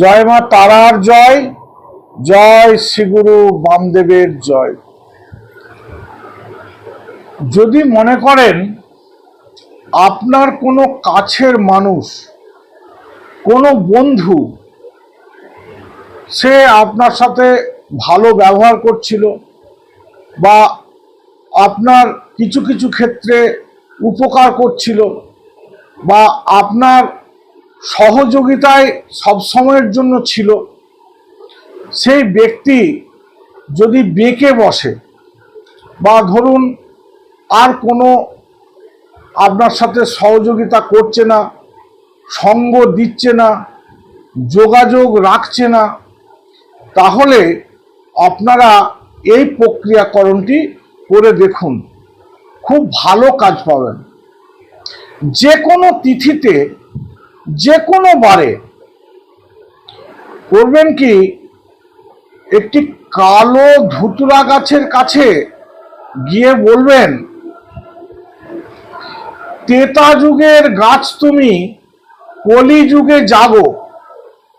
জয় মা তারার জয় জয় শ্রীগুরু বামদেবের জয়। যদি মনে করেন আপনার কোনো কাছের মানুষ, কোনো বন্ধু, সে আপনার সাথে ভালো ব্যবহার করছিল বা আপনার কিছু কিছু ক্ষেত্রে উপকার করছিল বা আপনার সহযোগিতায় সবসময়ের জন্য ছিল। সেই ব্যক্তি যদি বেঁকে বসে বা ধরুন আর কোনো আপনার সাথে সহযোগিতা করছে না, সঙ্গ দিচ্ছে না, যোগাযোগ রাখছে না, তাহলে আপনারা এই প্রক্রিয়াকরণটি করে দেখুন। খুব ভালো কাজ পাবেন। যে কোনো তিথিতে যে কোনো বারে করবেন কি? একটি কালো ধুতুরা গাছের কাছে গিয়ে বলবেন তেতা যুগের গাছ তুমি কলি যুগে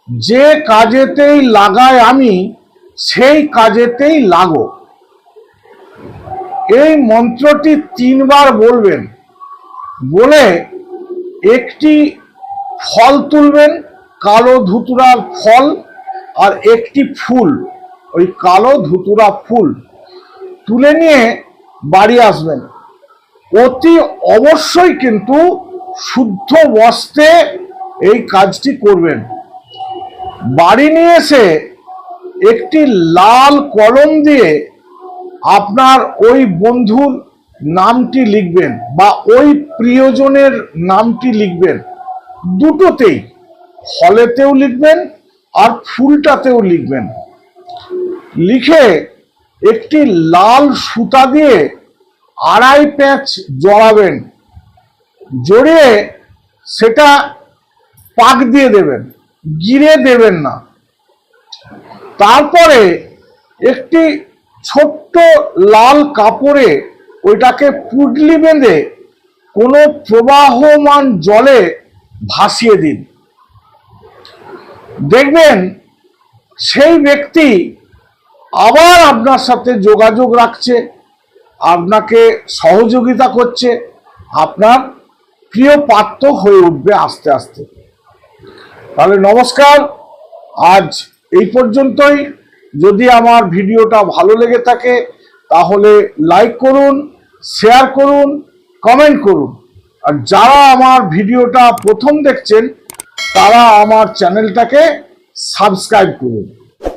যে কাজেতেই লাগায় আমি, সেই কাজেতেই লাগো। এই মন্ত্রটি তিনবার বলবেন। বলে একটি ফল তুলবেন, কালো ধুতুরা ফল আর একটি ফুল, ওই কালো ধুতুরা ফুল তুলে নিয়ে বাড়ি আসবেন। অতি অবশ্যই কিন্তু শুদ্ধ বস্ত্রে এই কাজটি করবেন। বাড়ি নিয়ে এসে একটি লাল কলম দিয়ে আপনার ওই বন্ধুর নামটি লিখবেন বা ওই প্রিয়জনের নামটি লিখবেন। দুটোতেই ফলেতেও লিখবেন আর ফুলটাতেও লিখবেন। লিখে একটি লাল সুতা দিয়ে আড়াই প্যাঁচ জড়াবেন। জড়িয়ে সেটা পাক দিয়ে দেবেন, গিরে দেবেন না। তারপরে একটি ছোট্ট লাল কাপড়ে ওইটাকে পুটলি বেঁধে কোনো প্রবাহমান জলে ভাসিয়ে দিন। দেখবেন সেই ব্যক্তি আবার আপনার সাথে যোগাযোগ রাখছে, আপনাকে সহযোগিতা করছে, আপনার প্রিয় পাত্র হয়ে উঠবে আস্তে আস্তে। তাহলে নমস্কার, আজ এই পর্যন্তই। যদি আমার ভিডিওটা ভালো লেগে থাকে, তাহলে লাইক করুন শেয়ার করুন কমেন্ট করুন। আর যারা আমার ভিডিওটা প্রথম দেখছেন তারা আমার চ্যানেলটাকে সাবস্ক্রাইব করুন।